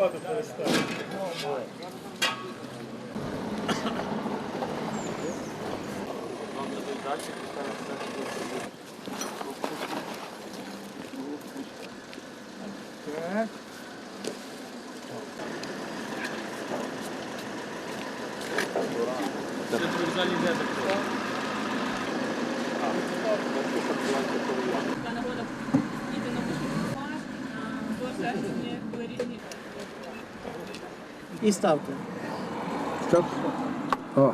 воду перестав. Так. Та нагода їде на вишку до середини вирішені. І ставте. Стоп. О.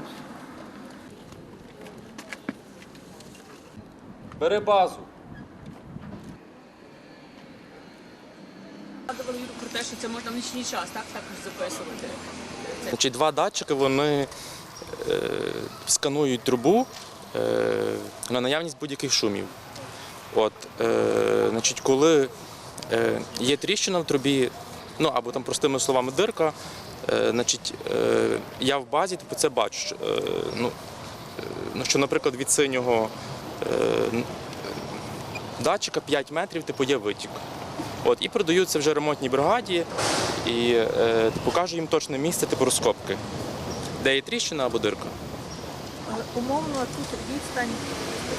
Бери базу. Згадували Юру про те, що це можна в нічний час, так також записувати. Значить, два датчики вони е, сканують трубу е, на наявність будь-яких шумів. От, е, значить, коли е, є тріщина в трубі, ну або там простими словами дирка, значить, е, я в базі типу, це бачу. Що, е, ну, е, ну, що, наприклад, від синього е, датчика 5 метрів типу, є витік. От, і продаються вже ремонтній бригаді і е, покажу їм точне місце типу розкопки, де є тріщина або дирка. Умовно тут відстань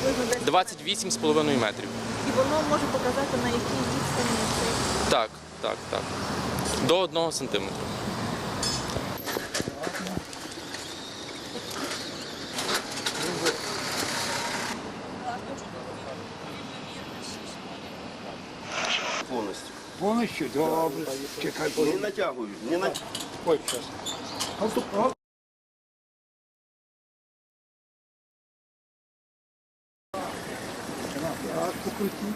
приблизно 28,5 метрів. і воно може показати на якій відстані Так, так, так. До 1 сантиметра. Повністю. Повністю добре. Чекай, Не натягую, не натягую. ой, щас. А тут, о. Так, покрутіть.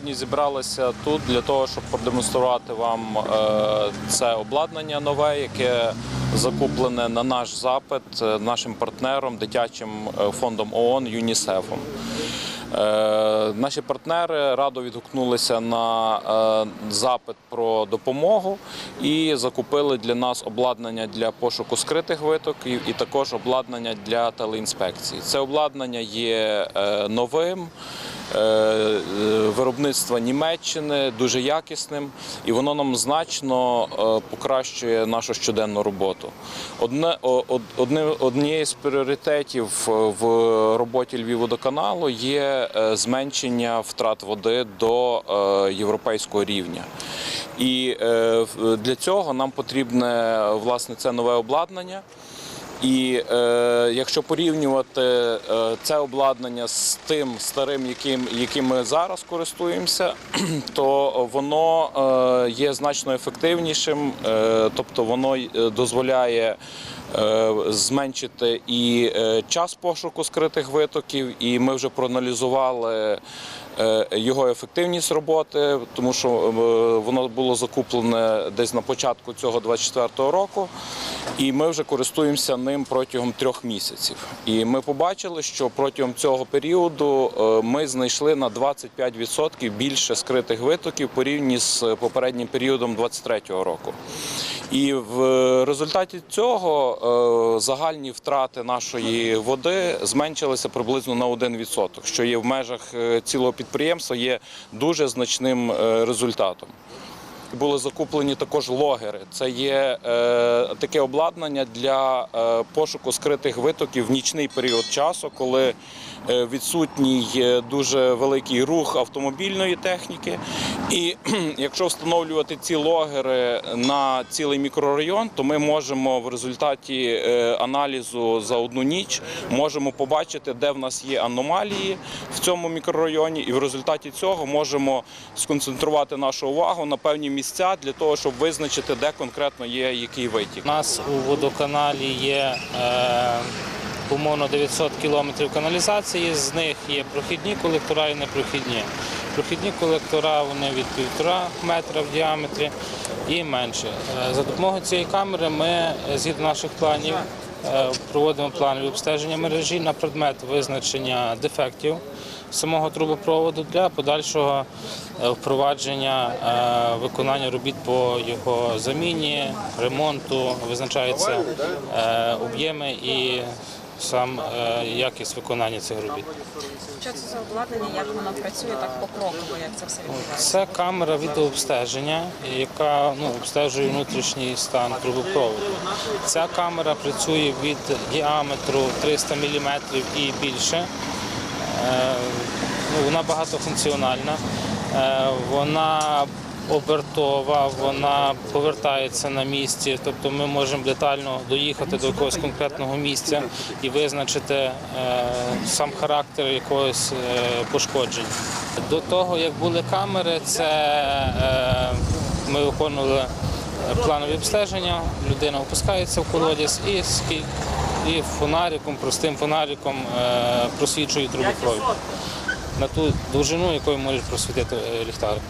Сьогодні зібралися тут для того, щоб продемонструвати вам е, це обладнання нове, яке закуплене на наш запит е, нашим партнером, дитячим е, фондом ООН ЮНІСЕФом. Наші партнери радо відгукнулися на е, запит про допомогу і закупили для нас обладнання для пошуку скритих витоків і також обладнання для телеінспекції. Це обладнання є е, новим. е, Виробництва Німеччини дуже якісним, і воно нам значно покращує нашу щоденну роботу. Одне однією з пріоритетів в роботі Львівводоканалу є е, зменшення втрат води до е, європейського рівня. І е, для цього нам потрібне власне це нове обладнання. І е, якщо порівнювати е, це обладнання з тим старим, яким, яким ми зараз користуємося, то воно е, є значно ефективнішим, е, тобто воно е, дозволяє е, зменшити і е, час пошуку скритих витоків, і ми вже проаналізували е, його ефективність роботи, тому що воно було закуплене десь на початку цього 24-го року, і ми вже користуємося ним протягом трьох місяців. І ми побачили, що протягом цього періоду е, ми знайшли на 25% більше скритих витоків порівняно з попереднім періодом 23-го року. І в результаті цього е, загальні втрати нашої води зменшилися приблизно на 1%, що є в межах е, цілого підприємства, є дуже значним е, результатом. Були закуплені також логери. Це є е, таке обладнання для е, пошуку скритих витоків в нічний період часу, коли е, відсутній дуже великий рух автомобільної техніки. І якщо встановлювати ці логери на цілий мікрорайон, то ми можемо в результаті аналізу за одну ніч можемо побачити, де в нас є аномалії в цьому мікрорайоні, і в результаті цього можемо сконцентрувати нашу увагу на певні місця для того, щоб визначити, де конкретно є який витік. У нас у водоканалі є е, умовно 900 кілометрів каналізації, з них є прохідні колектора і непрохідні. Прохідні колектора вони від півтора метра в діаметрі і менше. Е, За допомогою цієї камери ми, е, згідно наших планів, проводимо планові обстеження мережі на предмет визначення дефектів самого трубопроводу для подальшого е, впровадження е, виконання робіт по його заміні, ремонту, визначаються е, об'єми і сам е, якість виконання цих робіт. Що це за обладнання, як воно працює так покроково, як це все відбувається? Це камера відеообстеження, яка ну, обстежує внутрішній стан трубопроводу. Ця камера працює від діаметру 300 мм і більше. Е, ну, вона багатофункціональна, Е, вона обертова, вона повертається на місці, тобто ми можемо детально доїхати до якогось конкретного місця і визначити е, сам характер якогось е, пошкоджень. До того, як були камери, це е, ми виконували планові обстеження, людина опускається в колодязь і, і фонариком, простим фонариком просвічує трубопровід на ту довжину, якою може просвітити ліхтарик.